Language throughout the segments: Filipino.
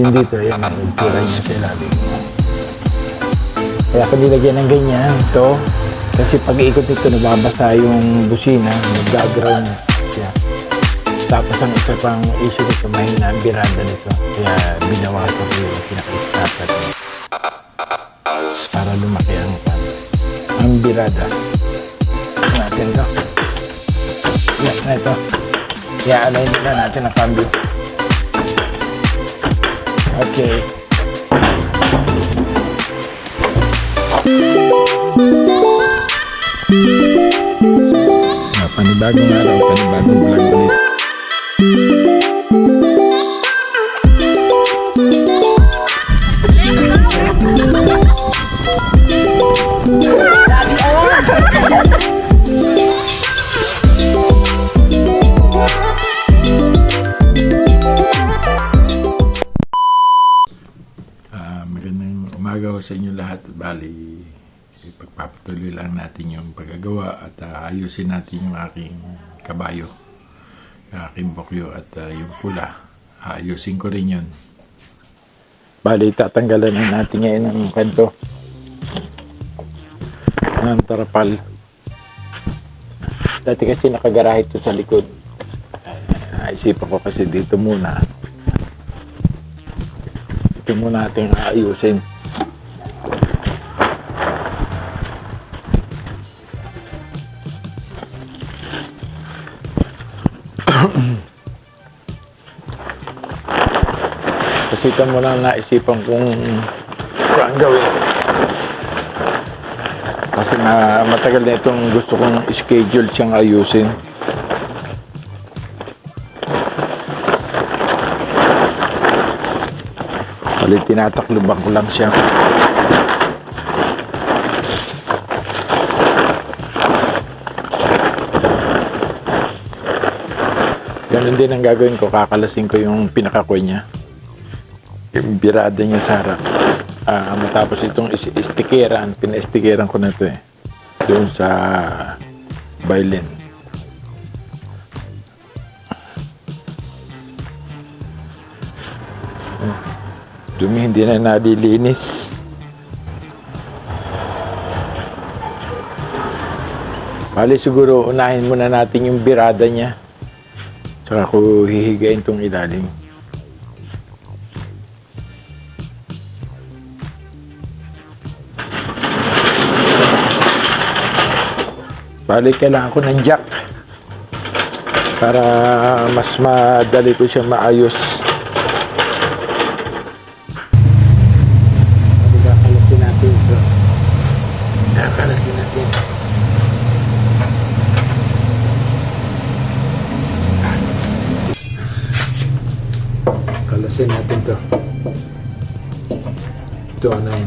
Yung dito, yan ang itsura niya sa ilalim. Kaya ko nilagyan ng ganyan, to. Kasi pag ikot nito, nababasa yung busina, nag-ground siya. Tapos ang isa pang issue nito, mahina ang birada nito. Kaya binawasan ko yung pinaka-stapat niya. Para lumaki ang pan. Ang birada. Natin to. Yan na ito. I-align na natin ang cambio. Okay. Ah, panibagong araw, panibagong vlog ulit. Bali, ipagpapatuloy lang natin yung paggagawa at ah, ayusin natin yung aking kabayo, yung aking bokyo at ah, yung pula. Ayusin ko rin yun. Bali, tatanggalan na natin ngayon ang kanto ng tarapal. Dati kasi nakagarahe ito sa likod. Naisipan ko kasi dito muna ito muna natin aayusin. Kasi ito muna naisipan kung saan gawin. Kasi na, matagal na itong gusto kong schedule siyang ayusin. Bali, tinatakluban ko lang siya. Ganun din ang gagawin ko. Kakalasin ko yung pinakakoy niya. Yung birada niya sa harap. Ah, matapos itong is- istikeran, pina-istikeran ko na to eh. Doon sa violin. Dumi hindi na nalilinis. Bali siguro unahin muna natin yung birada niya. Saka ko hihigain tong ilalim. Bali kailangan ko ng jack. Para mas madali ko siya maayos. Kakalasin natin ito. Kakalasin natin. Kalasin natin to. Ito anayin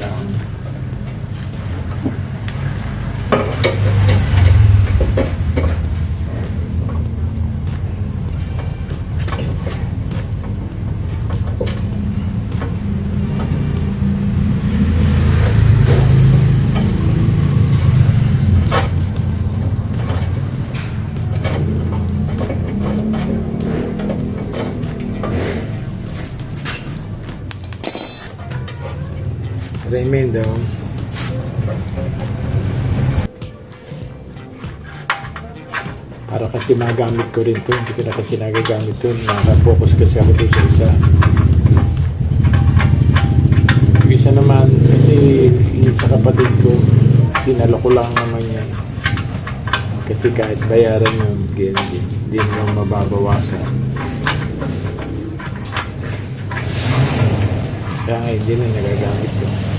down. Magamit ko rin to. Hindi ko na kasi nagagamit to. Naka-focus kasi ako doon sa isa. Yung isa naman, kasi yung sa kapatid ko, sinalo ko lang naman yan. Kasi kahit bayaran yun, hindi, hindi naman mababawasan. Kaya nga hindi na nagagamit ko.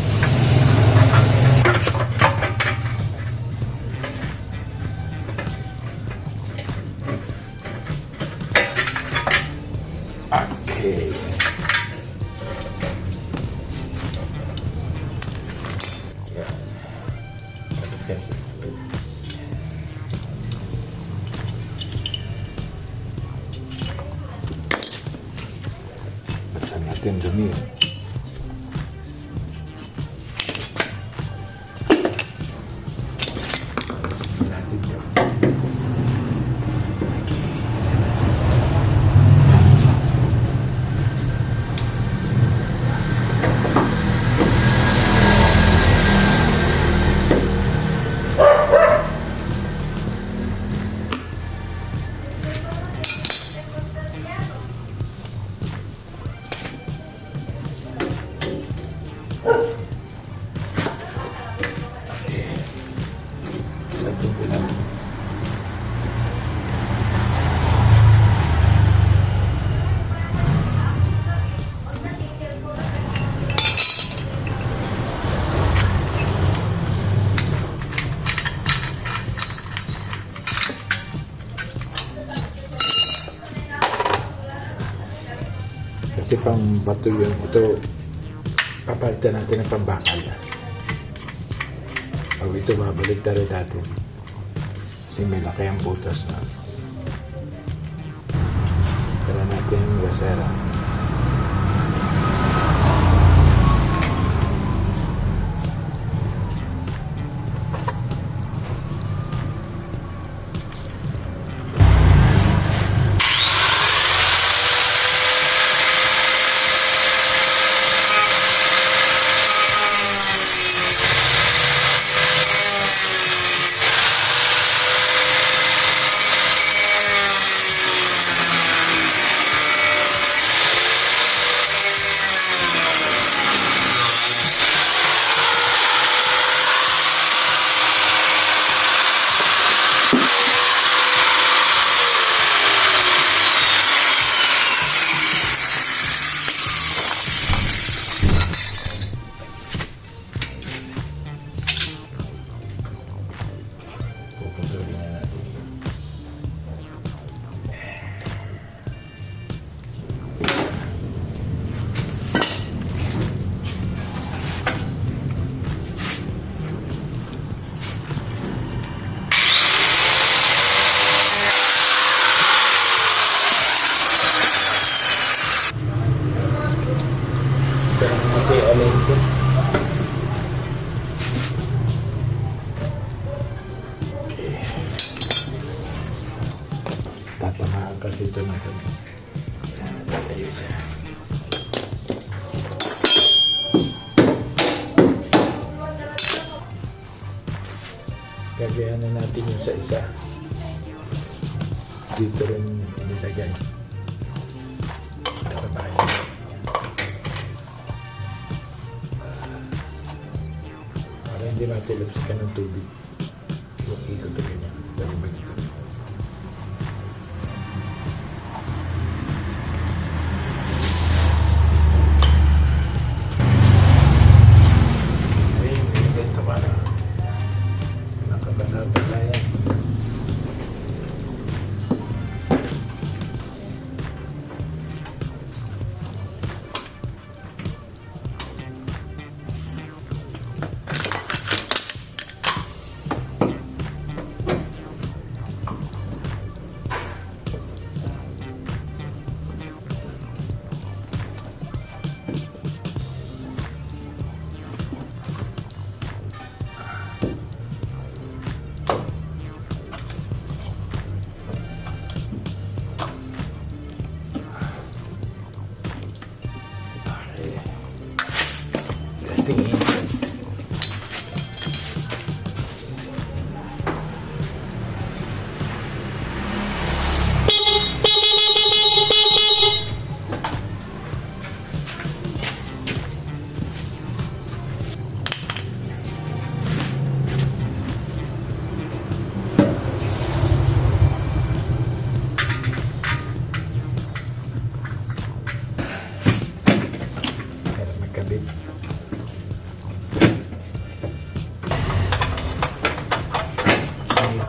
Kasi pang bato yun. Ito, papalitan natin ng pambakal. Pag ito, babalik rin natin. Kasi may laki ang butas na. Tara natin yung wasera. Gagayahan na natin yung sa isa. Dito rin nilagay. Trabaho. Para hindi matilapsi ka ng tubig. Yung ikot na ganyan.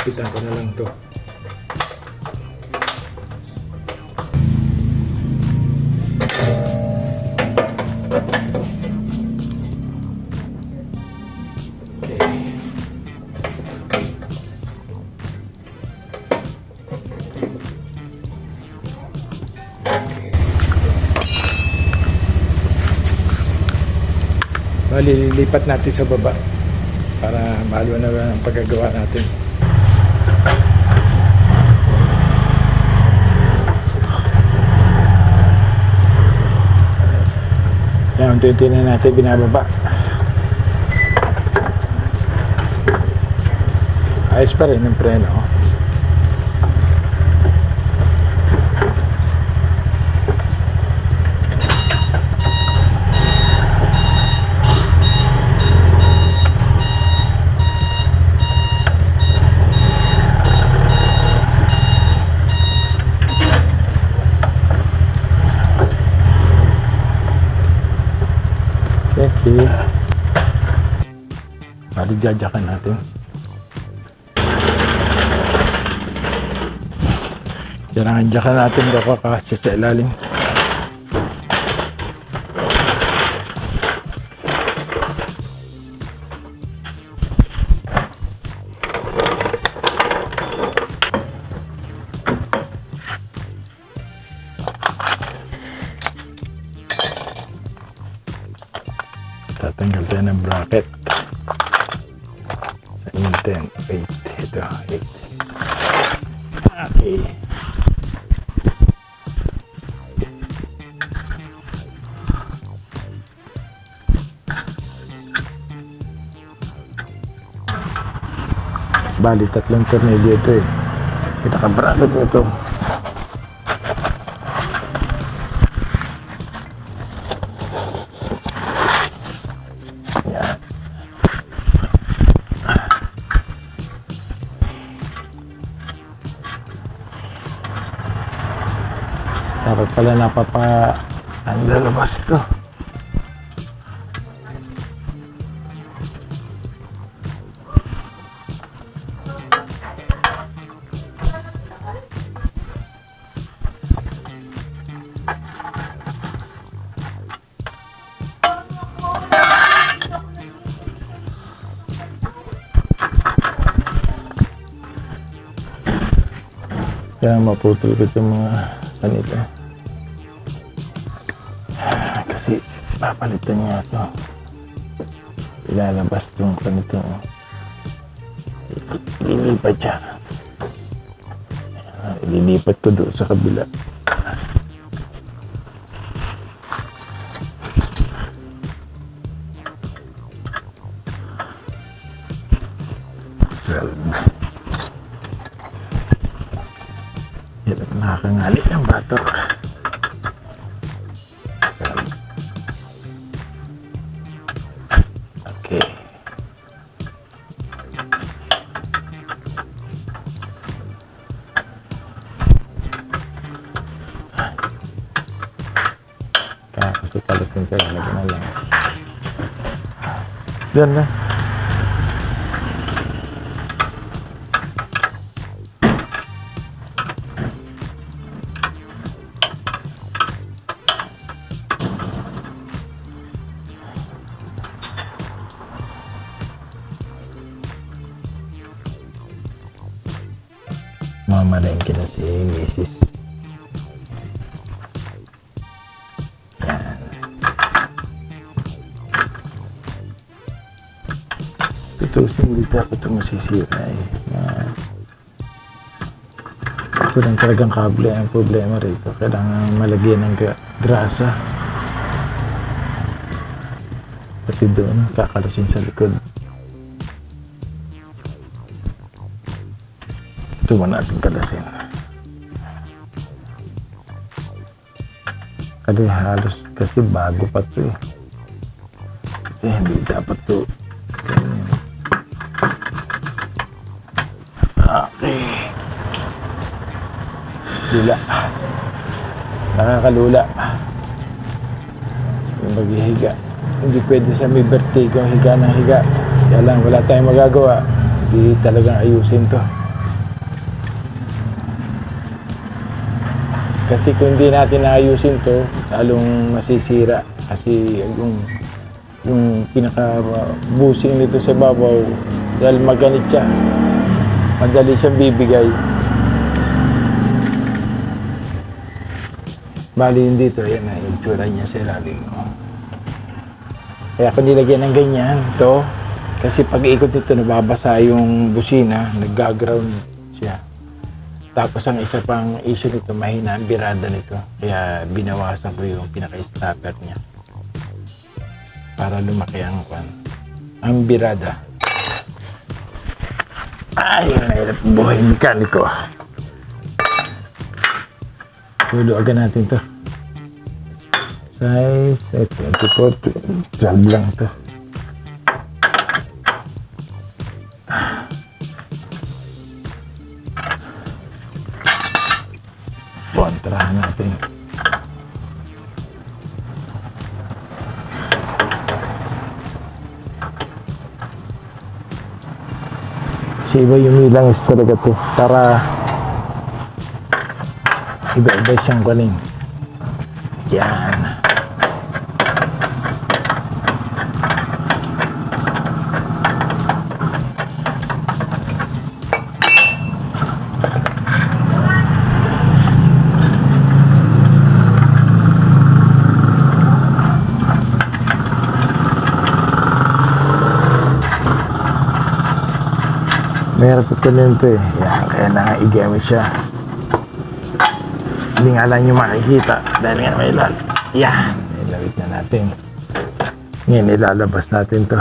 Higpitan ko na lang to. Bali, lilipat natin sa baba para malo na ang paggagawa natin. Yan, unti-unti na natin binababa. Ayos pa rin yung preno. Okay. Bali, jajakan natin. Kailangan jakan natin kasya sa ilalim. Wait. Ito. Wait. Okay. Bali, tatlong tornilyo ito eh. Pinakabracket ko ito. Pala napapa... Ang lalabas to. Kaya maputol ko itong mga ganito. Papalitan niya ito. Ilalabas itong ganito. Ililipat siya. Ililipat ko doon sa kabila. Kakasupalasin ka lang, lagyan na lang. Diyan na. Mamalengke talagang kable ang problema rito. Kailangan malagyan ng gra- grasa. Pati doon, kakalasin sa likod. Ito mo natin kalasin. Kasi halos, kasi bago pa to eh. Kasi hindi dapat to. Ganyan. Okay. Lula. Nakakalula. Yung maghihiga. Hindi pwede sa may vertigo ang higa ng higa. Kaya lang, wala tayong magagawa. Hindi talagang ayusin to. Kasi kung hindi natin ayusin to, lalong masisira. Kasi yung yung pinaka busing nito sa babaw dahil maganit siya madali siyang bibigay bali yun dito yan na yung tsura niya sa ilalim oh. Kaya ako nilagyan ng ganyan, to. Kasi pag ikot nito, nababasa yung busina, nag-ground siya. Tapos ang isa pang issue nito, mahina ang birada nito. Kaya binawasan ko yung pinaka-stopper niya. Para lumaki ang kwan. Ang birada. Ay, mahirap buhay mekaniko. Tulo agad natin to. Size, eh, 24, 12 lang to. Kontrahan natin. Si iba yung milang is talaga to. Para iba-iba siyang kunin. Yan. Meron pa kunin to eh. Yan, kaya na nga i-gamit siya. Hindi nga lang yung makikita dahil nga may lal. Yan, nilawit na natin. Ngayon, ilalabas natin to.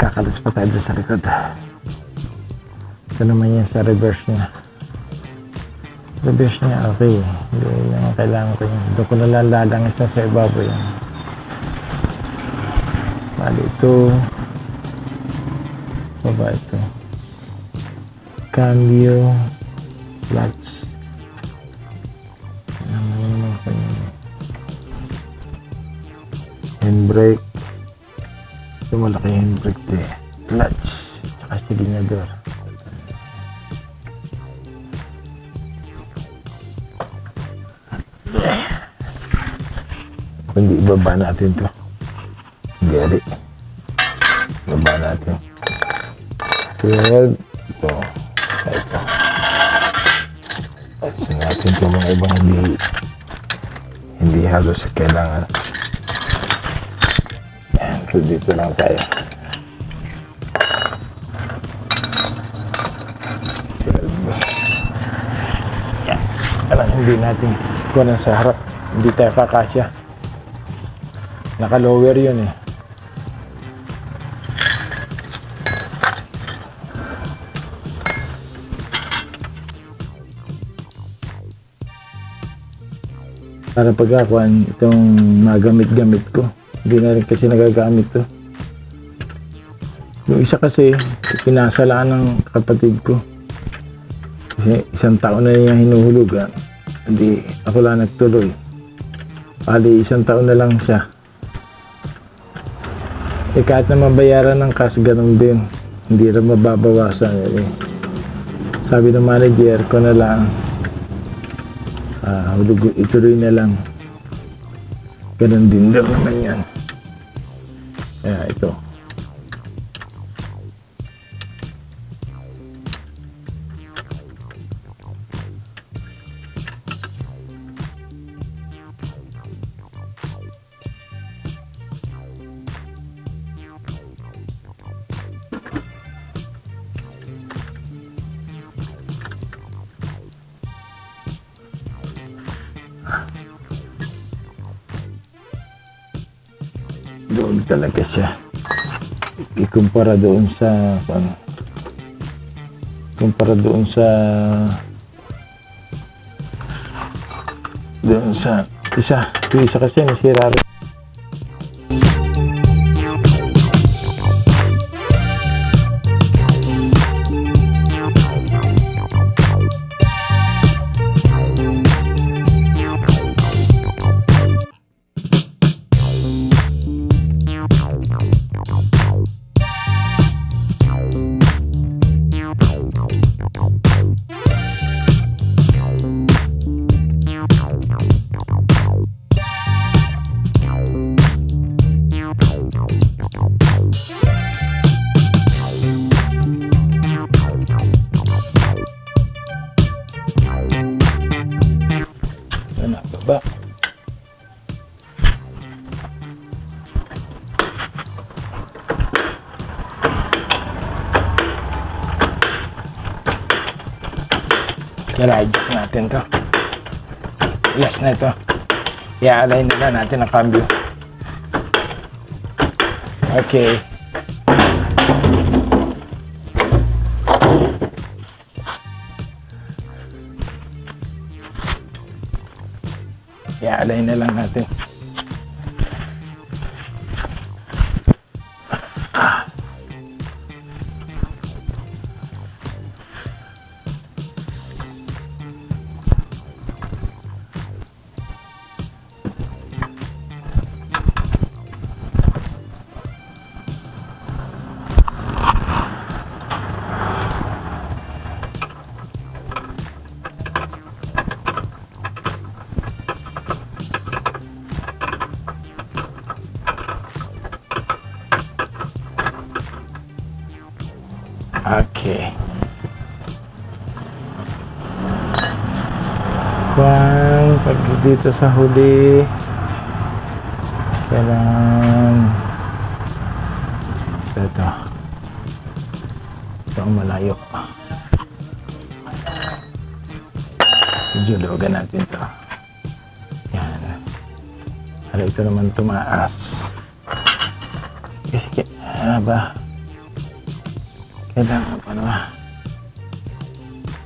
Kakalas pa tayo sa likod. Ito naman yan sa reverse niya. Reverse niya, okay. Hindi naman kailangan ko yun. Doon ko nalalang isa sa ibabaw yan. Bali ito. Baba ito. Cambio. Clutch. Ano naman ko yun. Handbrake. Ito malaki handbrake ito eh. Clutch. Tsaka silinador. Kundi ibaba natin to. Gary. Ibaba natin. Third. Ito. Ito. Ito mga ibang hindi hindi halos kailangan. So dito lang tayo. Yan. Hindi natin kunan sa harap. Hindi tayo kakasya. Naka-lower yun eh. Para pagkakuan itong magamit-gamit ko. Hindi na rin kasi nagagamit to. Yung isa kasi, pinasalaan ng kapatid ko. Kasi isang taon na niya hinuhulugan. Hindi, ako lang nagtuloy. Bali, isang taon na lang siya. Eh, kahit na mabayaran ng cash, ganun din. Hindi rin mababawasan. Eh. Sabi ng manager ko na lang, Ah, hulog- ituloy na lang. Ganun din daw naman yan. Kaya ito. Ikumpara doon sa ano, kumpara doon sa doon sa isa. Isa kasi nasira rin. I-jack natin to. Yes na ito. I-align na lang natin ang cambio. Okay. I-align na lang natin. Okay. Kwan, pag dito sa huli, kailangan ito. Ito ang malayo. Medyo luwagan natin ito. Yan. Para ito naman tumaas. Kasi, ano ba? Kailangan pa naman.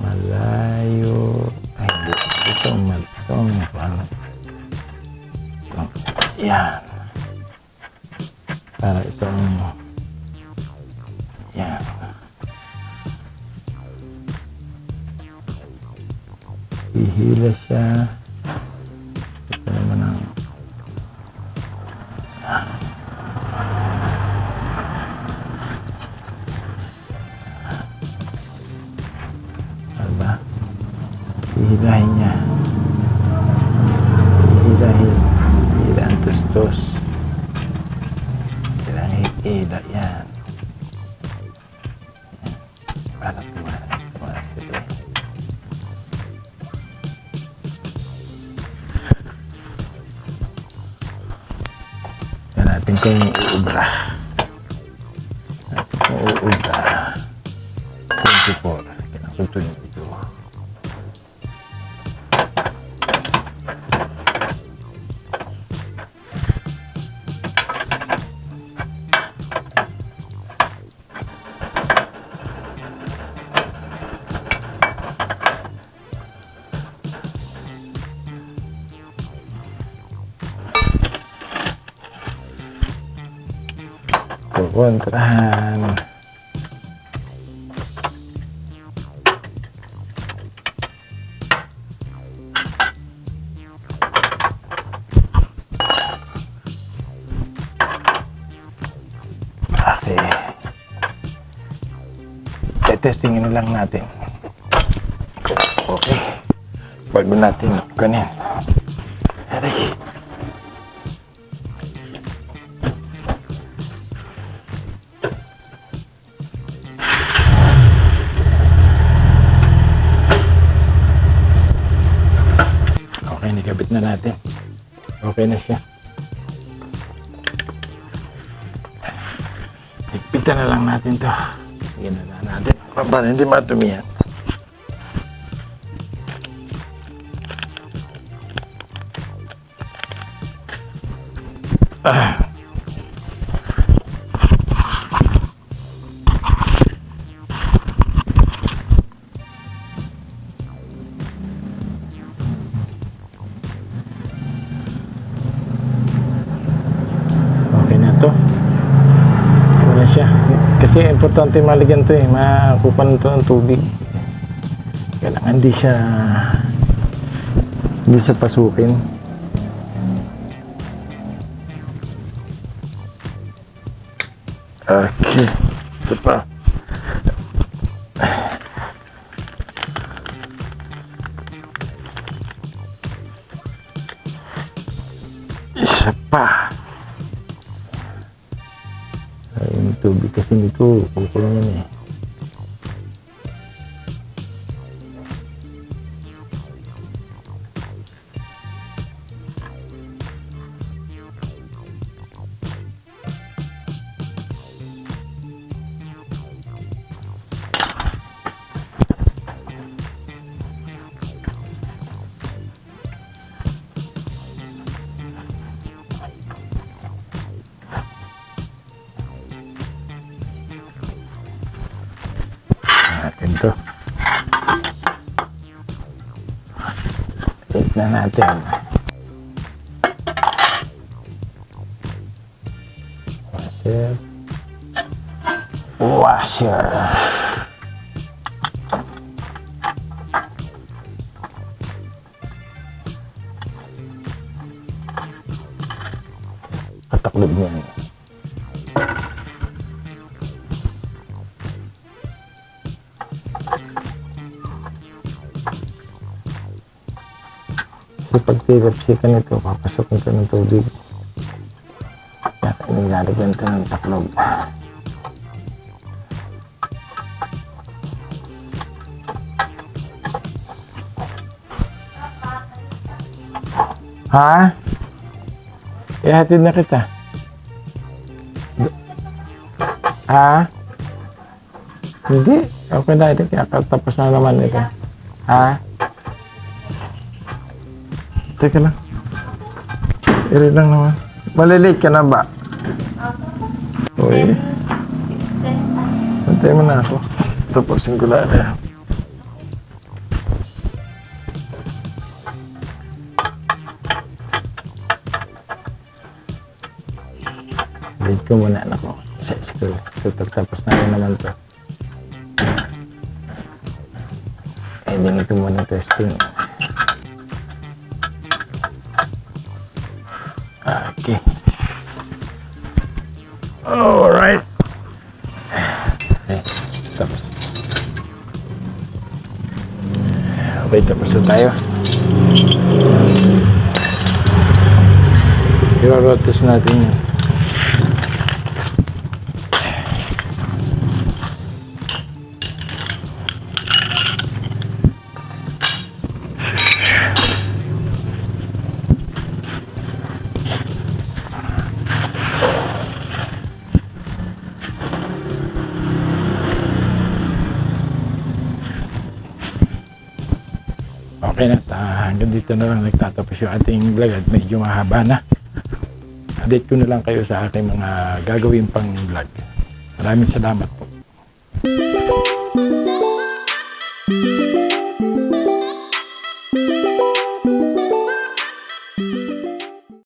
Malayo. Ay, hindi. Ito, mal- ito, paano? Ito. Yan. Para itong yan. Hihila siya. Kukontrahan. Okay. Tetestingin na lang natin. Okay. Bago natin kanin. Nikabit na natin. Okay na siya. Higpitan na lang natin to. Sige na lang natin. Para hindi matumihan. Ah. Importante maligyan to eh. Makupan to ng tubig. Kailangan hindi siya hindi siya pasukin. Okay. Ito pa. Kasi kukulong yan eh. Natin to. Take na natin. Washer. Washer. Kataklob niya. Pinapsikan ito, papasokin ka ng tubig. Kaya nilalagyan ito ng taklob. Ha? Ihatid na kita. Ha? Hindi. Okay na ito. Kaya tapos na naman ito. Ha? Teka lang. Iri lang naman. Malilate ka na ba? Uy. Antay mo na ako. Tapusin ko lang. eh. Late ko muna anak ko sa school. So, tapos na rin naman to. Ending ito muna testing. Okay. Okay, tapos na tayo. I-rotate natin yan. Dito na lang nagtatapos yung ating vlog at medyo mahaba na. Update ko na lang kayo sa aking mga gagawin pang vlog. Maraming salamat